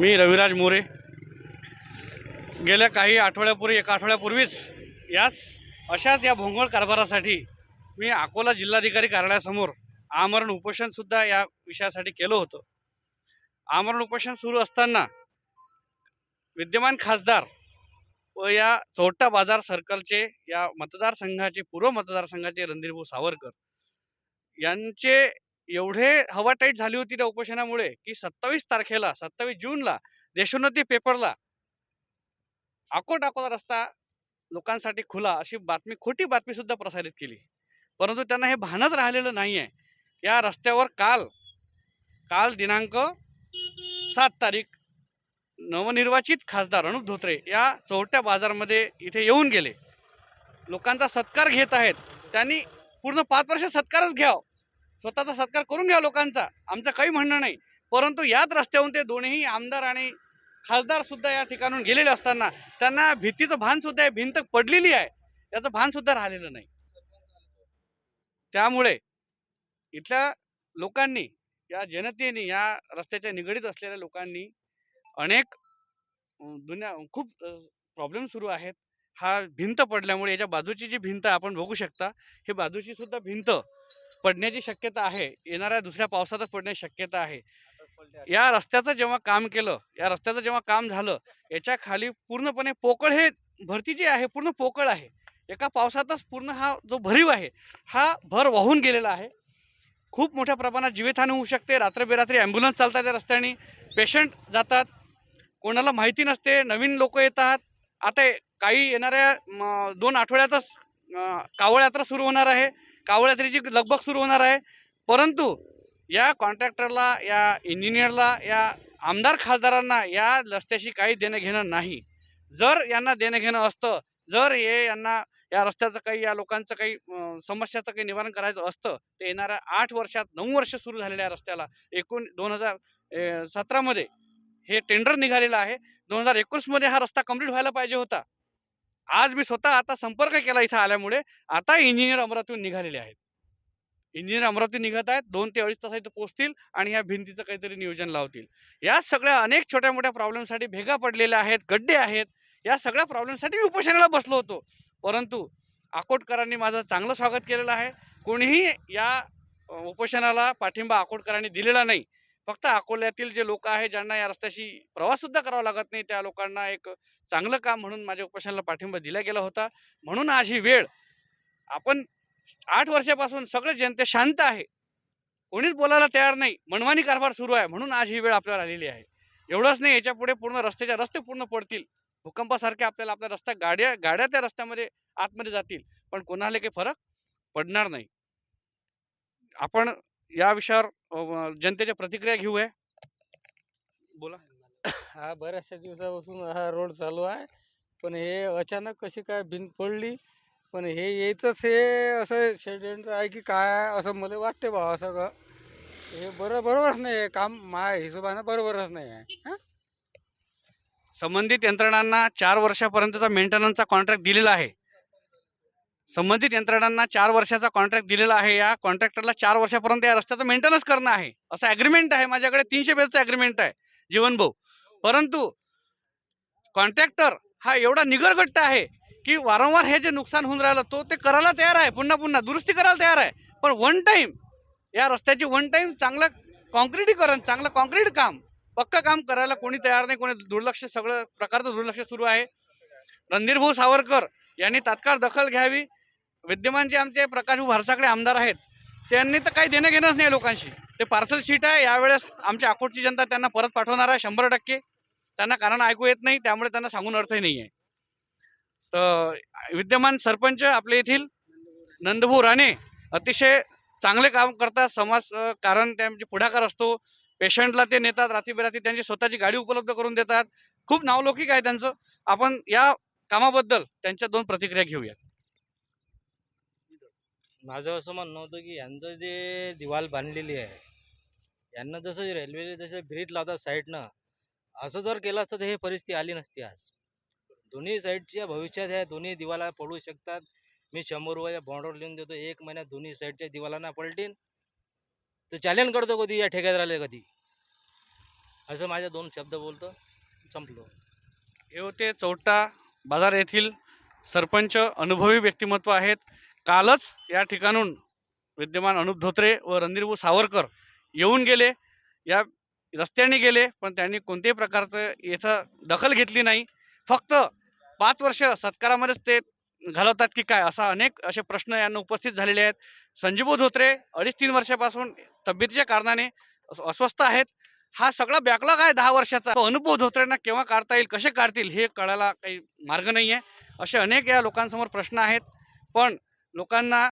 मी रविराज मोरे. गेल्या काही आठवड्यापूर्वी एका आठवड्यापूर्वीच याच अशाच या भोंगळ कारभारासाठी मी अकोला जिल्हाधिकारी कार्यालयासमोर आमरण उपोषणसुद्धा या विषयासाठी केलं होतं. आमरण उपोषण सुरू असताना विद्यमान खासदार व या चोरटा बाजार सर्कलचे या मतदारसंघाचे पूर्व मतदारसंघाचे रणधीरभाऊ सावरकर यांचे एवढे हवा टाईट झाली होती त्या उपोषणामुळे की सत्तावीस तारखेला सत्तावीस जूनला देशोन्नती पेपरला अकोट अकोला रस्ता लोकांसाठी खुला अशी बातमी खोटी बातमी सुद्धा प्रसारित केली. परंतु त्यांना हे भानच राहिलेलं नाही आहे या रस्त्यावर काल काल दिनांक सात तारीख नवनिर्वाचित खासदार अनुप धोत्रे या चोरट्या बाजारमध्ये इथे येऊन गेले. लोकांचा सत्कार घेत आहेत. त्यांनी पूर्ण पाच वर्ष सत्कारच घ्याव. स्वतःचा सत्कार करून घ्या लोकांचा. आमचं काही म्हणणं नाही. परंतु याच रस्त्यावरून ते दोन्ही आमदार आणि खासदार सुद्धा या ठिकाणून गेलेले असताना त्यांना भीतीचं भान सुद्धा आहे भिंत पडलेली आहे. याचं भान सुद्धा राहिलेलं नाही. त्यामुळे इथल्या लोकांनी या जनतेने या रस्त्याच्या निगडीत असलेल्या लोकांनी अनेक दुनिया खूप प्रॉब्लेम सुरू आहेत. हा भिंत पडल्यामुळे याच्या बाजूची जी भिंत आपण बघू शकता हे बाजूची सुद्धा भिंत पडण्याची शक्यता आहे. येणाऱ्या दुसऱ्या पावसातच पडण्याची शक्यता आहे. या रस्त्याचं जेव्हा काम केलं या रस्त्याचं जेव्हा काम झालं याच्या खाली पूर्णपणे पोकळ हे भरती जी आहे पूर्ण पोकळ आहे. एका पावसातच पूर्ण हा जो भरीव आहे हा भर वाहून गेलेला आहे. खूप मोठ्या प्रमाणात जीवितहानी होऊ शकते. रात्रबेरात्री ॲम्ब्युलन्स चालतात या रस्त्याने. पेशंट जातात. कोणाला माहिती नसते. नवीन लोक येतात. आता काही येणाऱ्या दोन आठवड्यातच कावळ यात्रा सुरू होणार आहे. कावळ यात्रेची लगबग सुरू होणार आहे. परंतु या कॉन्ट्रॅक्टरला या इंजिनियरला या आमदार खासदारांना या रस्त्याशी काही देणं घेणं नाही. जर यांना देणं घेणं असतं जर हे यांना या रस्त्याचं काही या लोकांचं काही समस्याचं काही निवारण करायचं असतं ते येणाऱ्या आठ वर्षात नऊ वर्ष सुरू झालेल्या रस्त्याला एकूण दोन हजार सतरामध्ये हे टेंडर निघालेलं आहे. दोन हजार एकोणीसमध्ये हा रस्ता कंप्लीट व्हायला पाहिजे होता. आज मी स्वतः आता संपर्क केला इथं आल्यामुळे आता इंजिनियर अमरावतीहून निघालेले आहेत. इंजिनियर अमरावती निघत आहेत दोन ते अडीच तास इथं पोहोचतील आणि ह्या भिंतीचं काहीतरी नियोजन लावतील. या सगळ्या अनेक छोट्या मोठ्या प्रॉब्लेमसाठी भेगा पडलेल्या आहेत गड्डे आहेत. या सगळ्या प्रॉब्लेमसाठी मी उपोषणाला बसलो होतो. परंतु अकोटकरांनी माझं चांगलं स्वागत केलेलं आहे. कोणीही या उपोषणाला पाठिंबा अकोटकरांनी दिलेला नाही. फक्त अकोल्यातील जे लोक आहे ज्यांना या रस्त्याशी प्रवाससुद्धा करावा लागत नाही त्या लोकांना एक चांगलं काम म्हणून माझ्या उपोषणाला पाठिंबा दिला गेला होता. म्हणून आज ही वेळ आपण आठ वर्षापासून सगळे जनते शांत आहे. कोणीच बोलायला तयार नाही. मनमानी कारभार सुरू आहे. म्हणून आज ही वेळ आपल्यावर आलेली आहे. एवढंच नाही याच्यापुढे पूर्ण रस्त्याच्या रस्ते पूर्ण पडतील. भूकंपासारखे आपल्याला आपला रस्ता गाड्या गाड्या त्या रस्त्यामध्ये आतमध्ये जातील. पण कोणाला काही फरक पडणार नाही. आपण या विषयावर जनतेच्या प्रतिक्रिया घेऊया बोला. हा बऱ्याचशा दिवसापासून हा रोड चालू आहे. पण हे अचानक कशी काय भिंत पडली? पण हे येतच हे असं शेडेंट आहे की काय असं मला वाटते बा असं का? हे बरं बरोबरच नाही आहे काम. माझ्या हिशोबानं बरोबरच नाही आहे. हं? संबंधित यंत्रणांना चार वर्षापर्यंतचा मेंटेनन्सचा कॉन्ट्रॅक्ट दिलेला आहे. संबंधित यंत्रणांना चार वर्षाचा कॉन्ट्रॅक्ट दिलेला आहे. या कॉन्ट्रॅक्टरला चार वर्षापर्यंत या रस्त्याचं मेंटेनन्स करणं आहे. असं ॲग्रीमेंट आहे. माझ्याकडे तीनशे पेजचं ॲग्रीमेंट आहे. जीवन भाऊ. परंतु कॉन्ट्रॅक्टर हा एवढा निगरगट्ट आहे की वारंवार हे जे नुकसान होऊन राहिलं तो ते करायला तयार आहे. पुन्हा पुन्हा दुरुस्ती करायला तयार आहे. पण वन टाईम या रस्त्याची वन टाईम चांगलं कॉन्क्रिटीकरण चांगलं कॉन्क्रीट काम पक्क काम करायला कोणी तयार नाही. कोणी दुर्लक्ष सगळं प्रकारचं दुर्लक्ष सुरू आहे. रणधीर भाऊ सावरकर यांनी तात्काळ दखल घ्यावी. विद्यमान जे आमचे प्रकाश भारसाकडे आमदार आहेत त्यांनी तर काही देणं घेणंच नाही लोकांशी. ते पार्सल शीट आहे यावेळेस आमच्या अकोटची जनता त्यांना परत पाठवणार आहे शंभर टक्के. त्यांना कारण ऐकू येत नाही त्यामुळे त्यांना सांगून अर्थही नाही आहे. तर विद्यमान सरपंच आपले येथील नंदभू राणे अतिशय चांगले काम करतात समाज कारण त्यांचे पुढाकार असतो. पेशंटला ते नेतात रात्री बिराती त्यांची स्वतःची गाडी उपलब्ध करून देतात. खूप नावलौकिक आहे त्यांचं. आपण या कामाबद्दल त्यांच्या दोन प्रतिक्रिया घेऊया माझं असं म्हणणं होतं की यांचं जे दिवाल बांधलेली आहे यांना जसं रेल्वे जसं ब्रिज लावतात साईडनं असं जर केलं असतं तर हे परिस्थिती आली नसती आज. दोन्ही साईडच्या भविष्यात ह्या दोन्ही दिवाला पडू शकतात. मी शंभर रुपयाच्या बॉन्डवर लिहून देतो एक महिन्यात दोन्ही साईडच्या दिवालांना पलटीन तर चॅलेंज करतो कधी या ठेकेदाराला कधी. असं माझ्या दोन शब्द बोलतो संपलो. हे होते चौटा बाजार येथील सरपंच अनुभवी व्यक्तिमत्व आहेत. कालच या ठिकाणून विद्यमान अनुप धोत्रे व रणधीरभाऊ सावरकर येऊन गेले. या रस्त्याने गेले पण त्यांनी कोणत्याही प्रकारचं इथं दखल घेतली नाही. फक्त पाच वर्ष सत्कारामध्येच ते घालवतात की काय असा अनेक असे प्रश्न यांना उपस्थित झालेले आहेत. संजीवभाऊ धोत्रे अडीच तीन वर्षापासून तब्येतीच्या कारणाने अस्वस्थ आहेत. हा सगळा बॅकलॉग आहे दहा वर्षाचा. अनुभव धोत्र्यांना केव्हा काढता येईल कसे काढतील हे कळायला काही मार्ग नाही आहे असे अनेक या लोकांसमोर प्रश्न आहेत. पण लोकांना